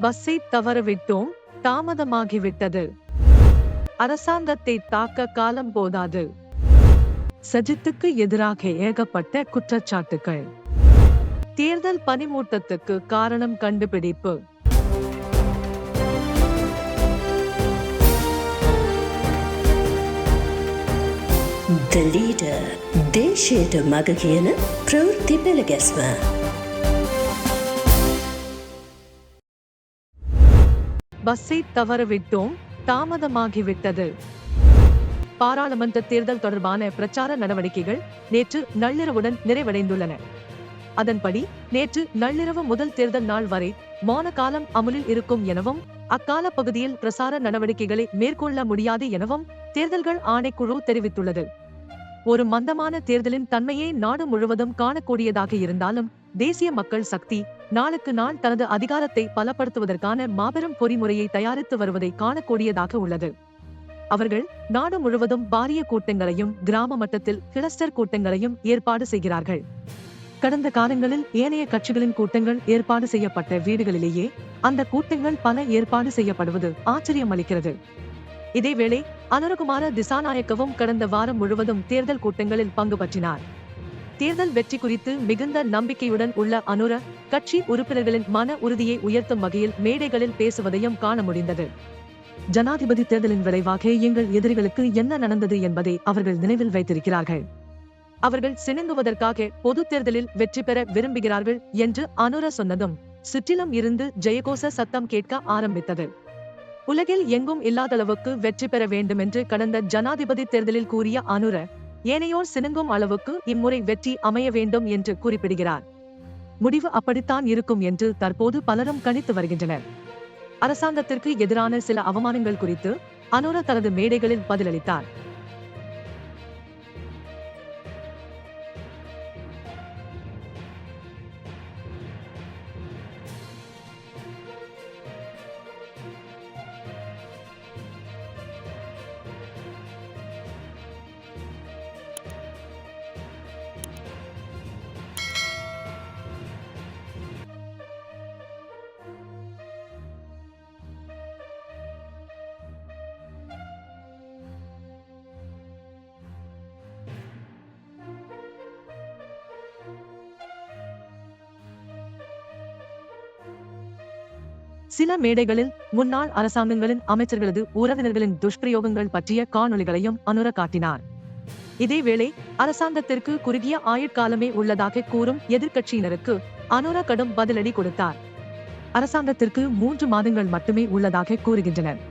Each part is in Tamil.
பஸ்ஸை தவறவிட்டோம் தாமதமாகிவிட்டது. அரசாங்கத்தை தாக்க காலம் போதாது. சஜித்துக்கு எதிராக ஏகப்பட்ட குற்றச்சாட்டுகள். தேர்தல் பனிமூட்டத்துக்கு காரணம் கண்டுபிடிப்பு. The leader, they share the. பஸ்ஸை தவறவிட்டோம் தாமதமாகிவிட்டது. பாராளுமன்ற தேர்தல் தொடர்பான பிரச்சார நடவடிக்கைகள் நேற்று நள்ளிரவுடன் நிறைவடைந்துள்ளன. அதன்படி நேற்று நள்ளிரவு முதல் தேர்தல் நாள் வரை மௌன காலம் அமுலில் இருக்கும் எனவும் அக்கால பகுதியில் பிரசார நடவடிக்கைகளை மேற்கொள்ள முடியாது எனவும் தேர்தல்கள் ஆணைக்குழு தெரிவித்துள்ளது. ஒரு மந்தமான தேர்தலின் தன்மையை நாடு முழுவதும் காணக்கூடியதாக இருந்தாலும் தேசிய மக்கள் சக்தி நாளுக்கு நாள் தனது அதிகாரத்தை பலப்படுத்துவதற்கான மாபெரும் பொறிமுறையை தயாரித்து வருவதை காணக்கூடியதாக உள்ளது. அவர்கள் நாடு முழுவதும் பாரிய கூட்டங்களையும் கிராம மட்டத்தில் கிளஸ்டர் கூட்டங்களையும் ஏற்பாடு செய்கிறார்கள். கடந்த காலங்களில் ஏனைய கட்சிகளின் கூட்டங்கள் ஏற்பாடு செய்யப்பட்ட வீடுகளிலேயே அந்த கூட்டங்கள் பல ஏற்பாடு செய்யப்படுவது ஆச்சரியமளிக்கிறது இதேவேளை அனுரகுமார திசாநாயக்கவும் கடந்த வாரம் முழுவதும் தேர்தல் கூட்டங்களில் பங்கு பற்றினார். தேர்தல் வெற்றி குறித்து மிகுந்த நம்பிக்கையுடன் உள்ள அனுர கட்சி உறுப்பினர்களின் மன உறுதியை உயர்த்தும் வகையில் மேடைகளில் பேசுவதையும் காண முடிந்தது. ஜனாதிபதி தேர்தலின் விளைவாக எங்கள் எதிரிகளுக்கு என்ன நடந்தது என்பதை அவர்கள் நினைவில் வைத்திருக்கிறார்கள். அவர்கள் சினங்குவதற்காக பொது தேர்தலில் வெற்றி பெற விரும்புகிறார்கள் என்று அனுர சொன்னதும் சுற்றிலும் இருந்து ஜெயகோச சத்தம் கேட்க ஆரம்பித்தது. உலகில் எங்கும் இல்லாதளவுக்கு வெற்றி பெற வேண்டும் என்று கடந்த ஜனாதிபதி தேர்தலில் கூறிய அனுர ஏனையோர் சினுங்கும் அளவுக்கு இம்முறை வெற்றி அமைய வேண்டும் என்று குறிப்பிடுகிறார். முடிவு அப்படித்தான் இருக்கும் என்று தற்போது பலரும் கணித்து வருகின்றனர். அரசாங்கத்திற்கு எதிரான சில அவமானங்கள் குறித்து அனுர தனது மேடைகளில் பதிலளித்தார். சில மேடைகளில் முன்னாள் அரசாங்கங்களின் அமைச்சர்களது உறவினர்களின் துஷ்பிரயோகங்கள் பற்றிய காணொலிகளையும் அனுர காட்டினார். இதேவேளை அரசாங்கத்திற்கு குறுகிய ஆயுட்காலமே உள்ளதாக கூறும் எதிர்க்கட்சியினருக்கு அனுர கடும் பதிலடி கொடுத்தார். அரசாங்கத்திற்கு மூன்று மாதங்கள் மட்டுமே உள்ளதாக கூறுகின்றனர்.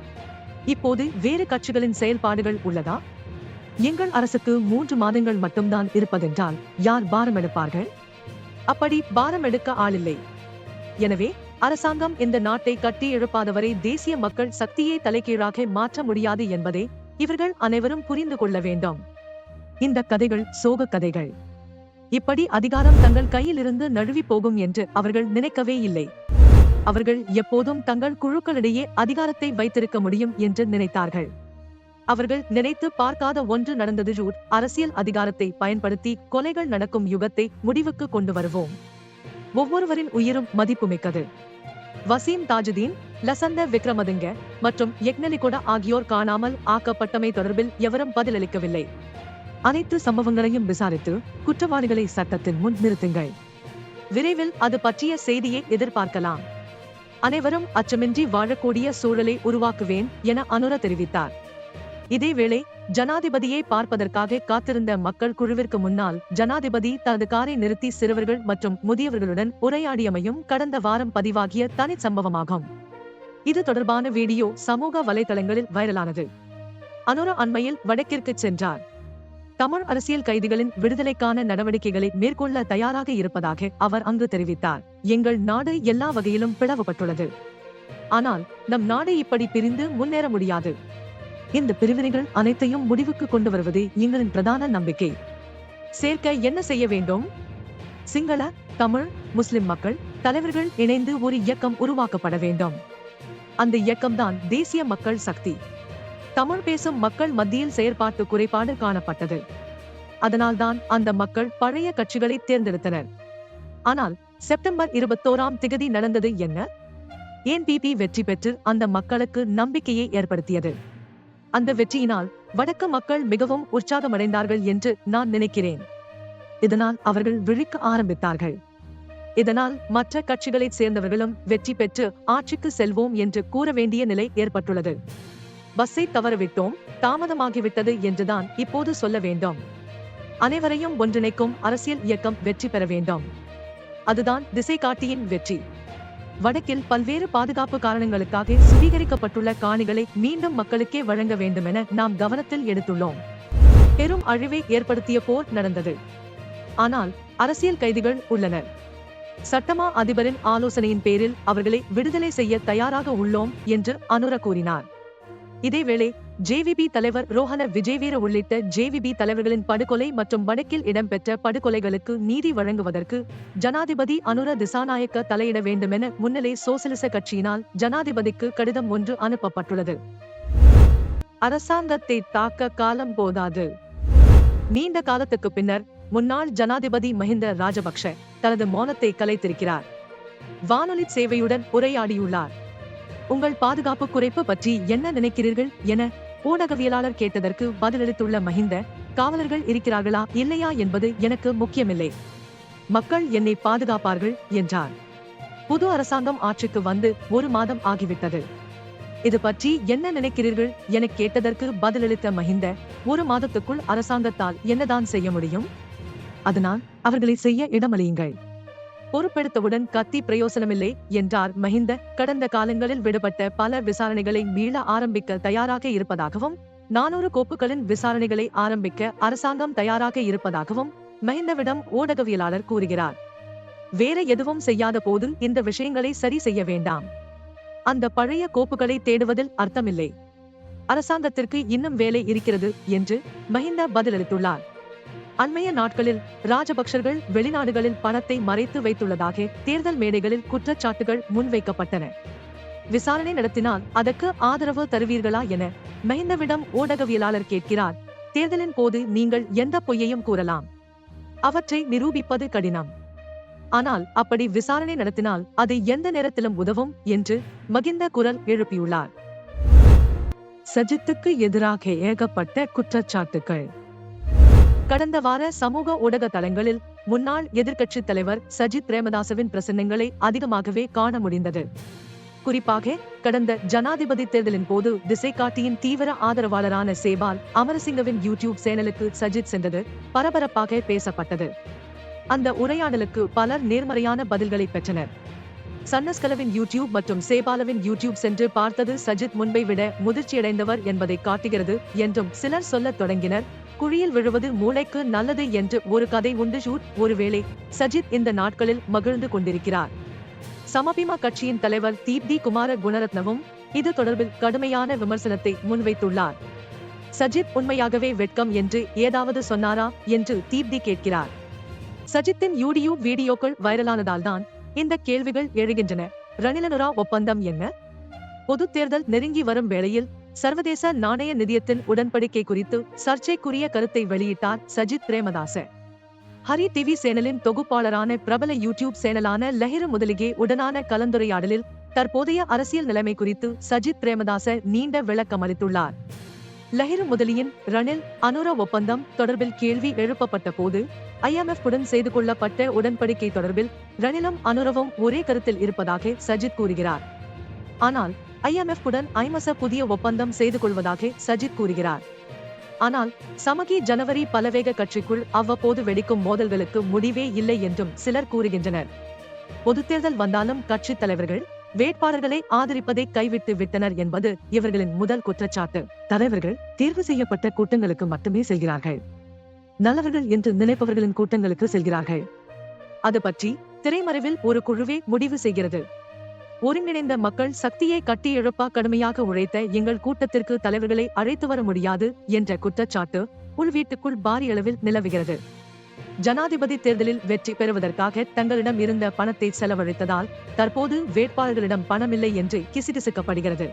இப்போது வேறு கட்சிகளின் செயல்பாடுகள் உள்ளதா? எங்கள் அரசுக்கு மூன்று மாதங்கள் மட்டும்தான் இருப்பதென்றால் யார் பாரம் எடுப்பார்கள் அப்படி பாரம் எடுக்க ஆளில்லை. எனவே அரசாங்கம் இந்த நாட்டை கட்டி எழுப்பாதவரை தேசிய மக்கள் சக்தியை தலைகீழாக மாற்ற முடியாது என்பதை இவர்கள் அனைவரும் புரிந்து கொள்ள வேண்டும். இந்த கதைகள் சோக கதைகள். இப்படி அதிகாரம் தங்கள் கையிலிருந்து நழுவி போகும் என்று அவர்கள் நினைக்கவே இல்லை. அவர்கள் எப்போதும் தங்கள் குழுக்களிடையே அதிகாரத்தை வைத்திருக்க முடியும் என்று நினைத்தார்கள். அவர்கள் நினைத்து பார்க்காத ஒன்று நடந்தது ஜூட் அரசியல் அதிகாரத்தை பயன்படுத்தி கொலைகள் நடக்கும் யுகத்தை முடிவுக்கு கொண்டு வருவோம். ஒவ்வொருவரின் உயிரும் மதிப்புமிக்கது. வசீம் தாஜுதீன் லசந்த விக்ரமதுங்க மற்றும் யக்னலிகொட ஆகியோர் காணாமல் ஆக்கப்பட்டமை தொடர்பில் எவரும் பதிலளிக்கவில்லை. அனைத்து சம்பவங்களையும் விசாரித்து குற்றவாளிகளை சட்டத்தின் முன் நிறுத்துங்கள். விரைவில் அது பற்றிய செய்தியை எதிர்பார்க்கலாம். அனைவரும் அச்சமின்றி வாழக்கூடிய சூழலை உருவாக்குவேன் என அனுர தெரிவித்தார். இதேவேளை ஜனாதிபதியை பார்ப்பதற்காக காத்திருந்த மக்கள் குழுவிற்கு முன்னால் ஜனாதிபதி தனது காரை நிறுத்தி சிறுவர்கள் மற்றும் முதியவர்களுடன் உரையாடியமையும் கடந்த வாரம் பதிவாகிய தனி சம்பவமாகும். இது தொடர்பான வீடியோ சமூக வலைதளங்களில் வைரலானது. அனுர அண்மையில் வடக்கிற்கு சென்றார். தமிழ் அரசியல் கைதிகளின் விடுதலைக்கான நடவடிக்கைகளை மேற்கொள்ள தயாராக இருப்பதாக அவர் அங்கு தெரிவித்தார். எங்கள் நாடு எல்லா வகையிலும் பிளவுபட்டுள்ளது. ஆனால் நம் நாடு இப்படி பிரிந்து முன்னேற முடியாது. இந்த பிரிவினைகள் அனைத்தையும் முடிவுக்கு கொண்டு வருவதே எங்களின் பிரதான நம்பிக்கை. சேர்க்க என்ன செய்ய வேண்டும்? சிங்கள தமிழ் முஸ்லிம் மக்கள் தலைவர்கள் இணைந்து ஒரு இயக்கம் உருவாக்கப்பட வேண்டும். அந்த இயக்கம்தான் தேசிய மக்கள் சக்தி. தமிழ் பேசும் மக்கள் மத்தியில் செயற்பாட்டு குறைபாடு காணப்பட்டது. அதனால்தான் அந்த மக்கள் பழைய கட்சிகளை தேர்ந்தெடுத்தனர். ஆனால் செப்டம்பர் இருபத்தோராம் திகதி நடந்தது என்ன? என்பிபி வெற்றி பெற்று அந்த மக்களுக்கு நம்பிக்கையை ஏற்படுத்தியது? அந்த வெற்றியினால் வடக்கு மக்கள் மிகவும் உற்சாகமடைந்தார்கள் என்று நான் நினைக்கிறேன். இதனால் அவர்கள் விழிக்க ஆரம்பித்தார்கள். இதனால் மற்ற கட்சிகளைச் சேர்ந்தவர்களும் வெற்றி பெற்று ஆட்சிக்கு செல்வோம் என்று கூற வேண்டிய நிலை ஏற்பட்டுள்ளது. பஸ்ஸை தவறவிட்டோம் தாமதமாகிவிட்டது என்றுதான் இப்போது சொல்ல வேண்டும். அனைவரையும் ஒன்றிணைக்கும் அரசியல் இயக்கம் வெற்றி பெற வேண்டும். அதுதான் திசை காட்டியின் வெற்றி. வடக்கில் பல்வேறு பாதுகாப்பு காரணங்களுக்காக சுவீகரிக்கப்பட்டுள்ள காணிகளை மீண்டும் மக்களுக்கே வழங்க வேண்டுமென நாம் கவனத்தில் எடுத்துள்ளோம். பெரும் அழிவை ஏற்படுத்திய போர் நடந்தது. ஆனால் அரசியல் கைதிகள் உள்ளனர் சட்டமா அதிபரின் ஆலோசனையின் பேரில் அவர்களை விடுதலை செய்ய தயாராக உள்ளோம் என்று அனுர கூறினார் இதேவேளை ஜேவிபி தலைவர் ரோஹன விஜயவீர உள்ளிட்ட ஜேவிபி தலைவர்களின் படுகொலை மற்றும் வடக்கில் இடம்பெற்ற படுகொலைகளுக்கு நீதி வழங்குவதற்கு ஜனாதிபதி அனுர திசாநாயக்க தலையிட வேண்டுமென முன்னிலை சோசலிச கட்சியினால் ஜனாதிபதிக்கு கடிதம் ஒன்று அனுப்பப்பட்டுள்ளது. அரசாங்கத்தை தாக்க காலம் போதாது. நீண்ட காலத்துக்கு பின்னர் முன்னாள் ஜனாதிபதி மஹிந்த ராஜபக்ஷ தனது மௌனத்தை கலைத்திருக்கிறார். வானொலி சேவையுடன் உரையாடியுள்ளார். உங்கள் பாதுகாப்பு குறைப்பு பற்றி என்ன நினைக்கிறீர்கள் என ஊடகவியலாளர் கேட்டதற்கு பதிலளித்துள்ள மஹிந்த காவலர்கள் இருக்கிறார்களா இல்லையா என்பது எனக்கு முக்கியமில்லை. மக்கள் என்னை பாதுகாப்பார்கள் என்றார். புது அரசாங்கம் ஆட்சிக்கு வந்து ஒரு மாதம் ஆகிவிட்டது. இது பற்றி என்ன நினைக்கிறீர்கள்? என கேட்டதற்கு பதிலளித்த மஹிந்த ஒரு மாதத்துக்குள் அரசாங்கத்தால் என்னதான் செய்ய முடியும்? அதனால் அவர்களை செய்ய இடமளியுங்கள். பொறுப்பெடுத்தவுடன் கத்தி பிரயோசனமில்லை என்றார் மஹிந்த கடந்த காலங்களில் விடுபட்ட பல விசாரணைகளை மீள ஆரம்பிக்க தயாராக இருப்பதாகவும் நானூறு கோப்புகளின் விசாரணைகளை ஆரம்பிக்க அரசாங்கம் தயாராக இருப்பதாகவும் மஹிந்தவிடம் ஊடகவியலாளர் கூறுகிறார். வேற எதுவும் செய்யாத போது இந்த விஷயங்களை சரி செய்ய வேண்டாம். அந்த பழைய கோப்புகளை தேடுவதில் அர்த்தமில்லை. அரசாங்கத்திற்கு இன்னும் வேலை இருக்கிறது என்று மஹிந்த பதிலளித்துள்ளார். அண்மைய நாட்களில் ராஜபக்சர்கள் வெளிநாடுகளில் பணத்தை மறைத்து வைத்துள்ளதாக தேர்தல் மேடைகளில் குற்றச்சாட்டுகள் முன்வைக்கப்பட்டன. விசாரணை நடத்தினால் அதற்கு ஆதரவு தருவீர்களா என மஹிந்தவிடம் ஊடகவியலாளர் கேட்கிறார். தேர்தலின் போது நீங்கள் எந்த பொய்யையும் கூறலாம். அவற்றை நிரூபிப்பது கடினம். ஆனால் அப்படி விசாரணை நடத்தினால் அது எந்த நேரத்திலும் உதவும் என்று மகிந்த குரல் எழுப்பியுள்ளார். சஜித்துக்கு எதிராக ஏகப்பட்ட குற்றச்சாட்டுகள் கடந்த வார சமூக ஊடக தளங்களில் முன்னாள் எதிர்க்கட்சித் தலைவர் சஜித் பிரேமதாசவின் பிரசன்னங்களை அதிகமாகவே காண முடிந்தது. குறிப்பாக கடந்த ஜனாதிபதி தேர்தலின் போது திசை காட்டியின் தீவிர ஆதரவாளரான சேபால் அமரசிங்கவின் யூடியூப் சேனலுக்கு சஜித் சென்றது பரபரப்பாக பேசப்பட்டது. அந்த உரையாடலுக்கு பலர் நேர்மறையான பதில்களை பெற்றனர். சன்னஸ்கலவின் யூடியூப் மற்றும் சேபாலவின் யூடியூப் சென்று பார்த்தது சஜித் முன்பை விட முதிர்ச்சியடைந்தவர் என்பதை காட்டுகிறது என்றும் சிலர் சொல்லத் தொடங்கினர். குழியில் விழுவது மூளைக்கு நல்லது என்று ஒரு கதை உண்டு ஷூட். ஒருவேளை சஜித் இந்த நாட்களில் மகிழ்ந்து கொண்டிருக்கிறார். சமபிமா கட்சியின் தலைவர் தீப்தி குமார குணரத்னவும் இது தொடர்பில் கடுமையான விமர்சனத்தை முன்வைத்துள்ளார். சஜித் உண்மையாகவே வெட்கம் என்று ஏதாவது சொன்னாரா என்று தீப்தி கேட்கிறார். சஜித்தின் யூடியூப் வீடியோக்கள் வைரலானதால்தான் இந்த கேள்விகள் எழுகின்றன. ரணிலனுரா ஒப்பந்தம் என்ன? பொது தேர்தல் நெருங்கி வரும் வேளையில் சர்வதேச நாணய நிதியத்தின் உடன்படிக்கை குறித்து சர்ச்சைக்குரிய கருத்தை வெளியிட்டார் சஜித் பிரேமதாச. ஹரி டிவி சேனலின் தொகுப்பாளரான பிரபல யூடியூப் சேனலான லஹிரு முதலிகே உடனான கலந்துரையாடலில் தற்போதைய அரசியல் நிலைமை குறித்து சஜித் பிரேமதாச நீண்ட விளக்கம் அளித்துள்ளார். லஹிரு முதலியின் ரணில் அனுர ஒப்பந்தம் தொடர்பில் கேள்வி எழுப்பப்பட்ட போது ஐஎம்எஃப் உடன் செய்து கொள்ளப்பட்ட உடன்படிக்கை தொடர்பில் ரணிலும் அனுரவும் ஒரே கருத்தில் இருப்பதாக சஜித் கூறுகிறார். ஆனால் ஐஎம்எஃப் உடன் ஐமச புதிய ஒப்பந்தம் செய்து கொள்வதாக சஜித் கூறுகிறார். ஆனால் சமகி ஜனவரி பலவேக கட்சிக்குள் அவ்வப்போது வெடிக்கும் மோதல்களுக்கு முடிவே இல்லை என்றும் சிலர் கூறுகின்றனர். பொது தேர்தல் வந்தாலும் கட்சித் தலைவர்கள் வேட்பாளர்களை ஆதரிப்பதை கைவிட்டு விட்டனர் என்பது இவர்களின் முதல் குற்றச்சாட்டு. தலைவர்கள் தேர்வு செய்யப்பட்ட கூட்டங்களுக்கு மட்டுமே செல்கிறார்கள். நல்லவர்கள் என்று நினைப்பவர்களின் கூட்டங்களுக்கு செல்கிறார்கள். அது பற்றி திரைமறைவில் ஒரு குழுவே முடிவு செய்கிறது. ஒருங்கிணைந்த மக்கள் சக்தியை கட்டி எழுப்ப கடுமையாக உழைத்த எங்கள் கூட்டத்திற்கு தலைவர்களை அழைத்து வர முடியாது என்ற குற்றச்சாட்டு உள் வீட்டுக்குள் பாரியளவில் நிலவுகிறது. ஜனாதிபதி தேர்தலில் வெற்றி பெறுவதற்காக தங்களிடம் இருந்த பணத்தை செலவழித்ததால் தற்போது வேட்பாளர்களிடம் பணமில்லை என்று கிசுகிசுக்கப்படுகிறது.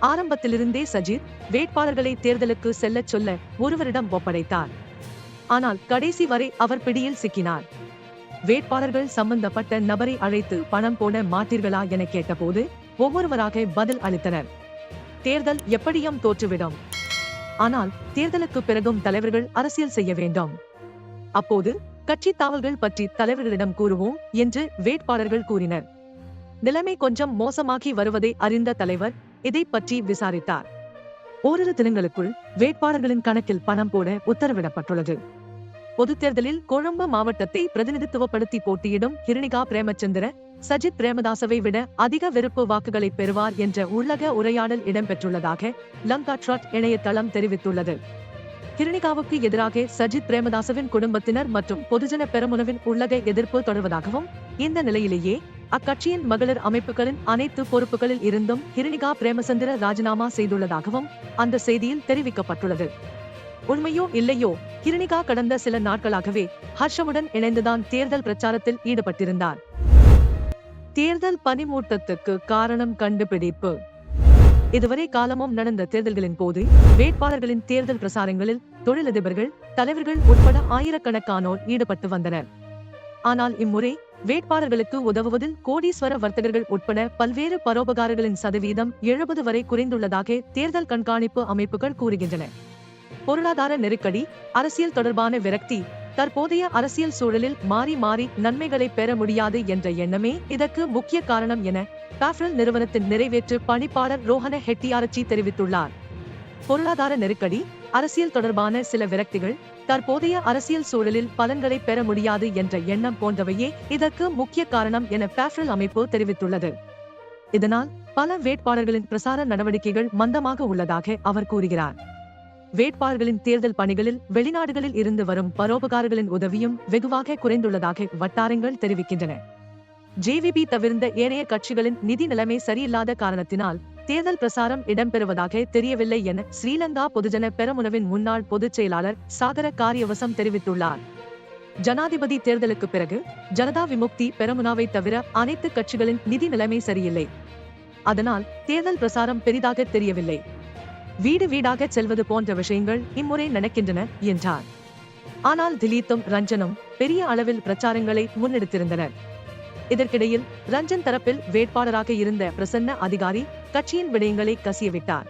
ஆரம்பத்திலிருந்தே சஜித் வேட்பாளர்களை தேர்தலுக்கு செல்லச் சொல்ல ஒருவரிடம் ஒப்படைத்தார். ஆனால் கடைசி வரை அவர் பிடியில் சிக்கினார். வேட்பாளர்கள் சம்பந்தப்பட்ட நபரை அழைத்து பணம் போட மாட்டீர்களா என கேட்டபோது ஒவ்வொருவராக பதில் அளித்தனர். தேர்தல் எப்படியும் தோற்றுவிடும். ஆனால் தேர்தலுக்கு பிறகும் தலைவர்கள் அரசியல் செய்ய வேண்டும். அப்போது கட்சி தாவல்கள் பற்றி தலைவர்களிடம் கூறுவோம் என்று வேட்பாளர்கள் கூறினர். நிலைமை கொஞ்சம் மோசமாகி வருவதை அறிந்த தலைவர் இதை பற்றி விசாரித்தார். ஓரிரு தினங்களுக்குள் வேட்பாளர்களின் கணக்கில் பணம் போட உத்தரவிடப்பட்டுள்ளது. பொதுத் தேர்தலில் கொழும்பு மாவட்டத்தை பிரதிநிதித்துவப்படுத்தி போட்டியிடும் கிருணிகா பிரேமச்சந்திர சஜித் பிரேமதாசவை விட அதிக வெறுப்பு வாக்குகளை பெறுவார் என்ற உள்ளக உரையாடல் இடம்பெற்றுள்ளதாக லங்கா ட்ராட் இணையதளம் தெரிவித்துள்ளது. கிருணிகாவுக்கு எதிராக சஜித் பிரேமதாசவின் குடும்பத்தினர் மற்றும் பொதுஜன பெரமுனவின் உள்ளக எதிர்ப்பு தொடர்வதாகவும் இந்த நிலையிலேயே அக்கட்சியின் மகளிர் அமைப்புகளின் அனைத்து பொறுப்புகளில் இருந்தும் கிருணிகா பிரேமசந்திர ராஜினாமா செய்துள்ளதாகவும் அந்த செய்தியில் தெரிவிக்கப்பட்டுள்ளது. உண்மையோ இல்லையோ கிருணிகா கடந்த சில நாட்களாகவே ஹர்ஷமுடன் இணைந்துதான் தேர்தல் பிரச்சாரத்தில் ஈடுபட்டிருந்தார். தேர்தல் பனிமூட்டத்துக்கு காரணம் கண்டுபிடிப்பு. இதுவரை காலமும் நடந்த தேர்தல்களின் போது வேட்பாளர்களின் தேர்தல் பிரசாரங்களில் தொழிலதிபர்கள் தலைவர்கள் உட்பட ஆயிரக்கணக்கானோர் ஈடுபட்டு வந்தனர். ஆனால் இம்முறை வேட்பாளர்களுக்கு உதவுவதில் கோடீஸ்வர வர்த்தகர்கள் உட்பட பல்வேறு பரோபகாரர்களின் சதவீதம் எழுபது வரை குறைந்துள்ளதாக தேர்தல் கண்காணிப்பு அமைப்புகள் கூறுகின்றன. பொருளாதார நெருக்கடி அரசியல் தொடர்பான விரக்தி தற்போதைய அரசியல் சூழலில் மாறி மாறி நன்மைகளை பெற முடியாது என்ற எண்ணமே இதற்கு முக்கிய காரணம் என பேஃப்ரல் நிறுவனத்தின் நிறைவேற்று பணிப்பாளர் ரோஹன ஹெட்டியாரச்சி தெரிவித்துள்ளார். பொருளாதார நெருக்கடி அரசியல் தொடர்பான சில விரக்திகள் தற்போதைய அரசியல் சூழலில் பலன்களை பெற முடியாது என்ற எண்ணம் போன்றவையே இதற்கு முக்கிய காரணம் என பேஃப்ரல் அமைப்பு தெரிவித்துள்ளது. இதனால் பல வேட்பாளர்களின் பிரசார நடவடிக்கைகள் மந்தமாக உள்ளதாக அவர் கூறுகிறார். வேட்பாளர்களின் தேர்தல் பணிகளில் வெளிநாடுகளில் இருந்து வரும் பரோபகாரர்களின் உதவியும் வெகுவாக குறைந்துள்ளதாக வட்டாரங்கள் தெரிவிக்கின்றன. ஜேவிபி தவிர்ந்த ஏனைய கட்சிகளின் நிதி நிலைமை சரியில்லாத காரணத்தினால் தேர்தல் பிரசாரம் இடம்பெறுவதாக தெரியவில்லை என ஸ்ரீலங்கா பொதுஜன பெரமுனவின் முன்னாள் பொதுச் செயலாளர் சாகர காரியவசம் தெரிவித்துள்ளார். ஜனாதிபதி தேர்தலுக்கு பிறகு ஜனதா விமுக்தி பெரமுனாவை தவிர அனைத்து கட்சிகளின் நிதி நிலைமை சரியில்லை. அதனால் தேர்தல் பிரசாரம் பெரிதாக தெரியவில்லை. வீடு வீடாக செல்வது போன்ற விஷயங்கள் இம்முறை நடக்கின்றன என்றார். ஆனால் திலீத்தும் ரஞ்சனும் பெரிய அளவில் பிரச்சாரங்களை முன்னெடுத்திருந்தனர். இதற்கிடையில் ரஞ்சன் தரப்பில் வேட்பாளராக இருந்த பிரசன்ன அதிகாரி கட்சியின் விடயங்களை கசியவிட்டார்.